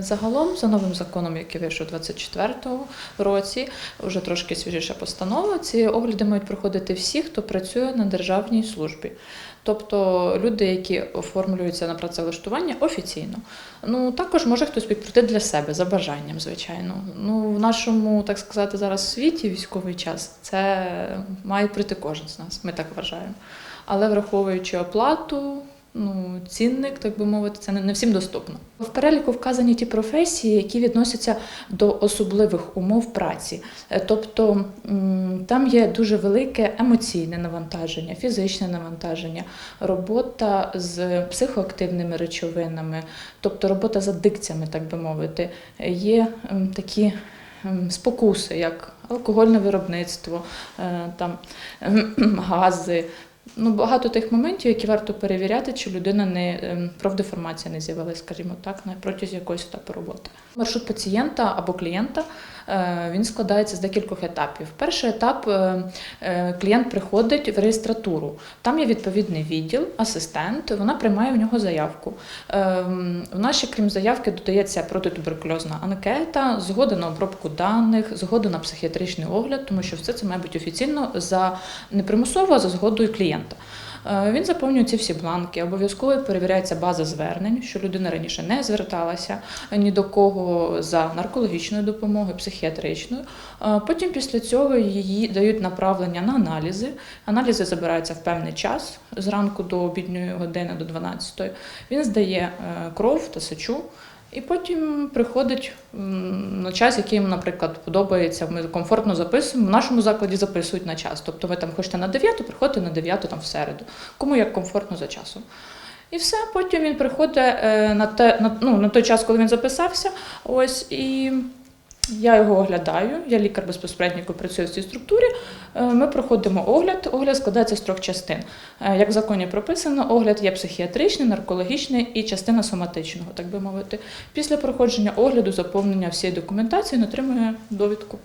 Загалом, за новим законом, який вийшов у 2024 році, вже трошки свіжіша постанова, ці огляди мають проходити всі, хто працює на державній службі. Тобто люди, які оформлюються на працевлаштування офіційно. Ну також може хтось підпроти для себе за бажанням, звичайно. Ну в нашому, так сказати, зараз світі військовий час це має прийти кожен з нас. Ми так вважаємо. Але враховуючи оплату, ну, цінник, так би мовити, це не всім доступно. В переліку вказані ті професії, які відносяться до особливих умов праці. Е, Тобто там є дуже велике емоційне навантаження, фізичне навантаження, робота з психоактивними речовинами, тобто робота з адикціями, так би мовити. Є такі спокуси, як алкогольне виробництво, е, там ем, гази. Ну, багато тих моментів, які варто перевіряти, чи людина не ем, профдеформація не з'явилася, скажімо так, на протязі якоїсь етапу роботи. Маршрут пацієнта або клієнта він складається з декількох етапів. Перший етап е, е, клієнт приходить в реєстратуру. Там є відповідний відділ, асистент. Вона приймає в нього заявку. У нас ще, крім заявки, додається протитуберкульозна анкета, згода на обробку даних, згода на психіатричний огляд, тому що все це має бути офіційно за не примусово, а за згодою клієнта. Е, Він заповнює ці всі бланки, обов'язково перевіряється база звернень, що людина раніше не зверталася ні до кого за наркологічною допомогою, психіатричною. Е, Потім після цього її дають направлення на аналізи. Аналізи забираються в певний час зранку до обідньої години до 12. Він здає е, кров та сечу. І потім приходить на час, який їм, наприклад, подобається. Ми комфортно записуємо. В нашому закладі записують на час. Тобто ви там хочете на 9, приходите на 9 там в середу. Кому як комфортно за часом. І все, потім він приходить е, на, те, на, ну, на той час, коли він записався. Ось і я його оглядаю. Я лікар безпосередньо, працює в цій структурі. Е, Ми проходимо огляд. Огляд складається з трьох частин. Е, Як в законі прописано, огляд є психіатричний, наркологічний і частина соматичного, так би мовити. Після проходження огляду, заповнення всієї документації він отримує довідку.